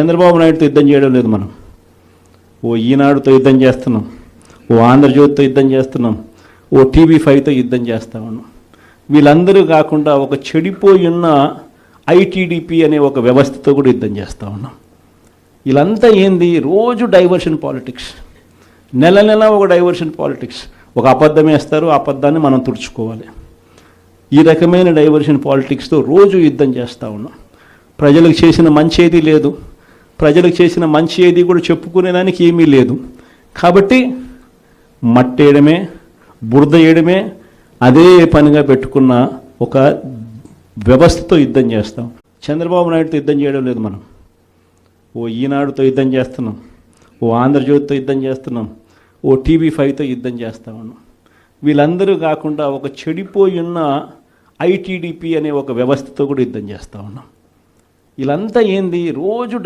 చంద్రబాబు నాయుడుతో యుద్ధం చేయడం లేదు మనం. ఓ ఈనాడుతో యుద్ధం చేస్తున్నాం. ఓ ఆంధ్రజ్యోతితో యుద్ధం చేస్తున్నాం. ఓ టీవీ ఫైవ్తో యుద్ధం చేస్తా ఉన్నాం. వీళ్ళందరూ కాకుండా ఒక చెడిపోయి ఉన్న ఐటీడీపీ అనే ఒక వ్యవస్థతో కూడా యుద్ధం చేస్తూ ఉన్నాం. వీళ్ళంతా ఏంది? రోజు డైవర్షన్ పాలిటిక్స్. నెల నెల ఒక డైవర్షన్ పాలిటిక్స్. ఒక అబద్ధం వేస్తారు ఆ అబద్ధాన్ని మనం తుడుచుకోవాలి. ఈ రకమైన డైవర్షన్ పాలిటిక్స్తో రోజు యుద్ధం చేస్తూ ఉన్నాం. ప్రజలకు చేసిన మంచి ఏది లేదు. ప్రజలకు చేసిన మంచి ఏది కూడా చెప్పుకునేదానికి ఏమీ లేదు. కాబట్టి మట్టేయడమే బురద వేయడమే అదే పనిగా పెట్టుకున్న ఒక వ్యవస్థతో యుద్ధం చేస్తాం. చంద్రబాబు నాయుడుతో యుద్ధం చేయడం లేదు మనం. ఓ ఈనాడుతో యుద్ధం చేస్తున్నాం. ఓ ఆంధ్రజ్యోతితో యుద్ధం చేస్తున్నాం. ఓ టీవీ ఫైవ్తో యుద్ధం చేస్తా ఉన్నాం. వీళ్ళందరూ కాకుండా ఒక చెడిపోయి ఉన్న ఐటీడీపీ అనే ఒక వ్యవస్థతో కూడా యుద్ధం చేస్తూ ఉన్నాం. వీళ్ళంతా ఏంది? రోజు